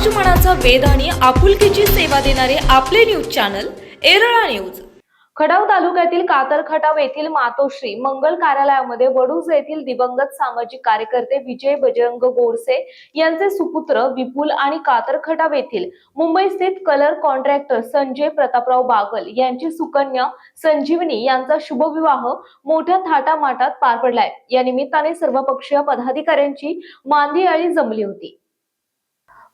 समाज मनाचा वेध आणि आपुलकीची सेवा देणारे आपले न्यूज चॅनल एरळा न्यूज. खडाव तालुक्यातील कातर खटाव येथील मातोश्री मंगल कार्यालयामध्ये वडूज येथील दिवंगत सामाजिक कार्यकर्ते विजय बजरंग गोडसे यांचे सुपुत्र विपुल आणि कातर खटाव येथील मुंबई स्थित कलर कॉन्ट्रॅक्टर संजय प्रतापराव बागल यांची सुकन्या संजीवनी यांचा शुभविवाह मोठ्या थाटामाटात पार पडलाय. या निमित्ताने सर्वपक्षीय पदाधिकाऱ्यांची मांदियाळी जमली होती.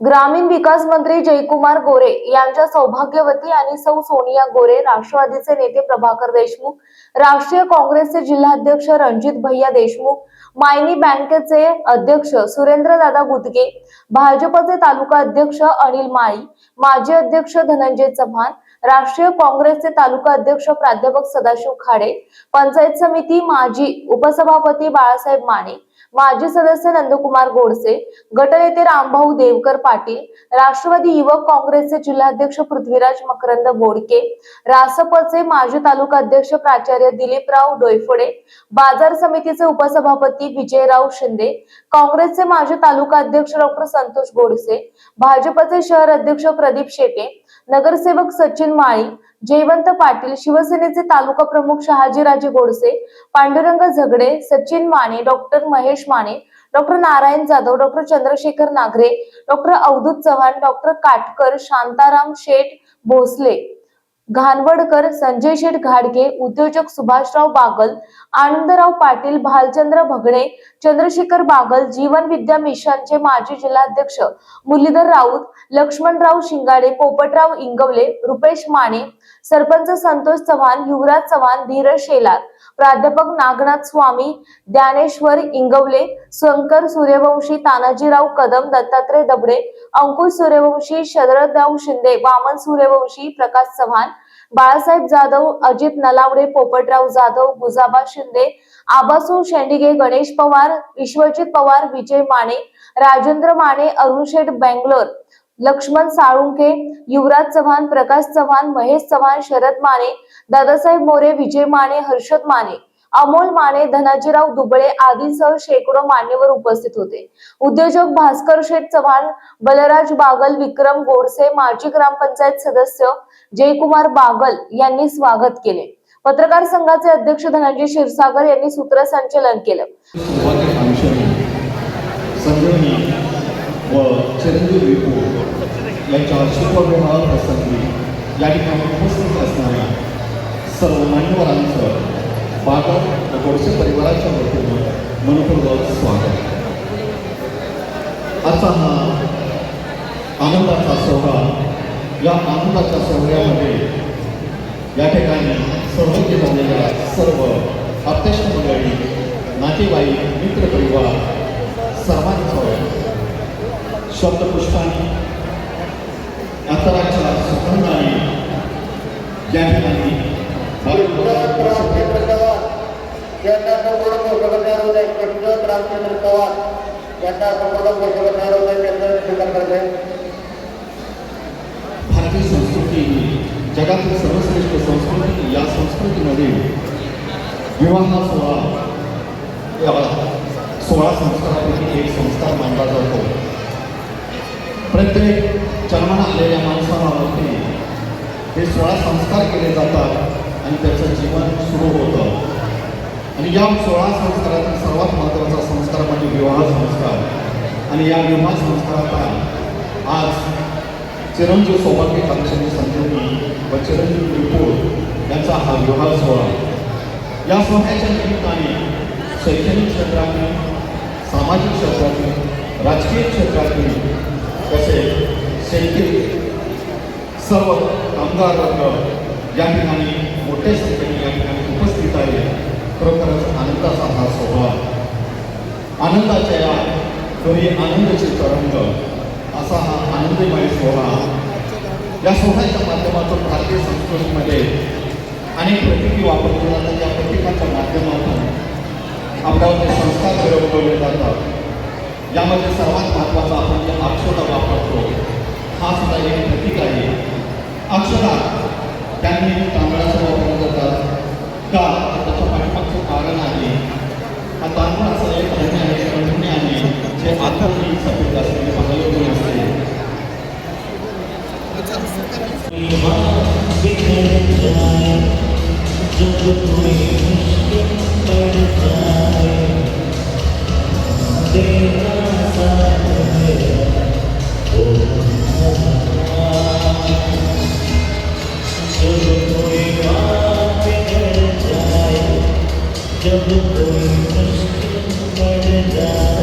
ग्रामीण विकास मंत्री जयकुमार गोरे यांच्या सौभाग्यवती आणि सौ सोनिया गोरे राष्ट्रवादीचे नेते प्रभाकर देशमुख राष्ट्रीय काँग्रेसचे जिल्हाध्यक्ष रणजित भैया देशमुख मायनी बँकेचे अध्यक्ष सुरेंद्रदादा गुदगे भाजपचे तालुका अध्यक्ष अनिल माळी माजी अध्यक्ष धनंजय चव्हाण राष्ट्रीय काँग्रेसचे तालुका अध्यक्ष प्राध्यापक सदाशिव खाडे पंचायत समिती माजी उपसभापती बाळासाहेब माने माजी सदस्य नंदकुमार गोडसे गटनेते रामभाऊ देवकर पाटील राष्ट्रवादी युवक काँग्रेसचे जिल्हाध्यक्ष पृथ्वीराज मकरंद बोडके रासपचे माजी तालुका अध्यक्ष प्राचार्य दिलीपराव डोयफोडे बाजार समितीचे उपसभापती विजयराव शिंदे काँग्रेसचे माजी तालुका अध्यक्ष डॉक्टर संतोष गोडसे भाजपचे शहर अध्यक्ष प्रदीप शेटे नगरसेवक सचिन माळी जयवंत पाटील शिवसेनेचे तालुका प्रमुख Shahajiraje Godse Pandurang Zagade Sachin Mane doctor Mahesh Mane doctor Narayan Jadhav doctor Chandrashekhar Nagare doctor Avdhoot Chavan doctor Katkar Shantaram Sheth Bhosale Ghanwadkar Sanjay Sheth घाडगे उद्योजक सुभाषराव बागल आनंदराव पाटील भालचंद्र भगणे चंद्रशेखर बागल जीवन विद्या मिशनचे माजी जिल्हाध्यक्ष मुरलीधर राऊत लक्ष्मणराव शिंगाडे पोपटराव इंगवले रुपेश माने सरपंच संतोष चव्हाण युवराज चव्हाण धीरज शेलार प्राध्यापक नागनाथ स्वामी ज्ञानेश्वर इंगवले शंकर सूर्यवंशी तानाजीराव कदम दत्तात्रय दबडे अंकुश सूर्यवंशी शरदराव शिंदे वामन सूर्यवंशी प्रकाश चव्हाण बाळासाहेब जाधव अजित नलावडे पोपटराव जाधव गुजाबा शिंदे आबासू शेंडिगे गणेश पवार विश्वजित पवार विजय माने राजेंद्र माने अरुण शेठ बेंगलोर लक्ष्मण साळुंके युवराज चव्हाण प्रकाश चव्हाण महेश चव्हाण शरद माने दादासाहेब मोरे विजय माने हर्षद माने. अमोल माने धनाजीराव दुबळे आदींसह शेकडो मान्यवर उपस्थित होते. उद्योजक भास्कर शेठ चव्हाण बलराज बागल विक्रम गोडसे माजी ग्रामपंचायत सदस्य जयकुमार बागल यांनी स्वागत केले. पत्रकार संघाचे अध्यक्ष धनंजय क्षीरसागर यांनी सूत्रसंचलन केलं. व चिरंजीव विपू यांच्या शुभविवाह प्रसंगी या ठिकाणी उपस्थित असणाऱ्या सर्व मान्यवरांचं बागल गोडसे परिवाराच्या वतीनं मनपूर्वक स्वागत. असा हा आनंदाचा सोहळा या आनंदाच्या सोहळ्यामध्ये या ठिकाणी सहभागी झालेल्या सर्व अध्यक्ष मंडळी नातेवाईक मित्रपरिवार सर्वांचं शब्दपुष्पाने अंतराच्या सुगंधाने या ठिकाणी यांना संपूर्ण पोषक तयार होत आहे कृष्ण रामचंद्र पवार यांना संपूर्ण पोषक तयार होत आहे त्यांचं स्वीकार करत. आहे भारतीय संस्कृती जगातील सर्वश्रेष्ठ संस्कृती या संस्कृतीमध्ये विवाह सोहळा या सोळा संस्कारापैकी एक संस्कार मानला जातो. प्रत्येक जन्माला आलेल्या माणसावरती हे सोळा संस्कार केले जातात आणि त्याचं जीवन सुरू होतं. आणि या सोळा संस्कारातील सर्वात महत्त्वाचा संस्कार म्हणजे विवाह संस्कार. आणि या विवाह संस्काराचा आज चिरंजीव सौभाग्य कांक्षणी संजीवनी व चिरंजीव विपुल यांचा हा विवाह सोहळा. या सोहळ्याच्या निमित्ताने शैक्षणिक क्षेत्रातील सामाजिक क्षेत्रातील राजकीय क्षेत्रातील तसेच शैक्षणिक सर्व कामगार वर्ग या ठिकाणी मोठ्या संख्येने या ठिकाणी उपस्थित आहे खरोखरच आनंदाचा हा सोहळा आनंदाच्या या घरी आनंदाचे तरंग असा हा आनंदमय सोहळा या सोहळ्याच्या माध्यमातून भारतीय संस्कृतीमध्ये अनेक प्रतीकी वापरले जातात. या प्रतीकाच्या माध्यमातून आपल्यावर संस्कार घडवले जातात. यामध्ये सर्वात महत्त्वाचा आपण जे अक्षता वापरतो हा सुद्धा एक प्रतीक आहे. अक्षता त्यांनी तांदळाचा वापर करतात का? 나가나니 한반 학사의 발매에 걸리냐니 제 마탄이 있었다 생각이 바뀌었습니다. Oh, Double bonus, double bonus,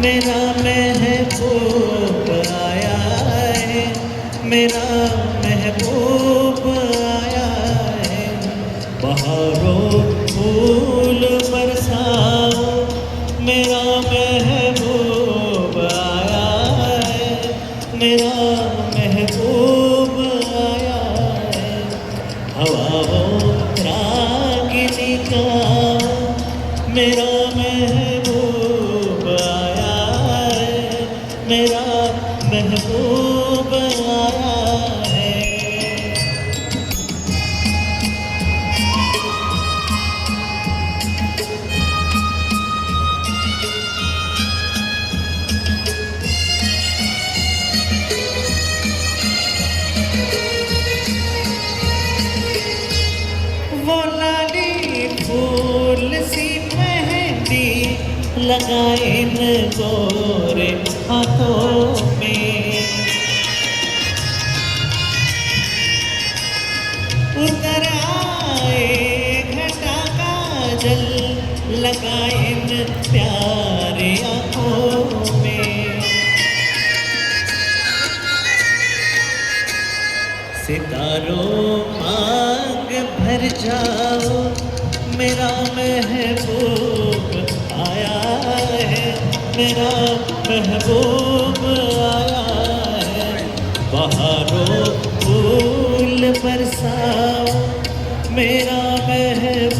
मेरा मैं है पराया है मेरा लाली फूल सी लगाए गोरे हाथों में। लगाए प्यारे आँखों में। सितारों मांग भर जाओ, मेरा महबूब आया मेरा महबूब आया है। बहारों फूल बरसाओ, मेरा महबूब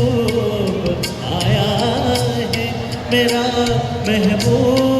मेरा महबूब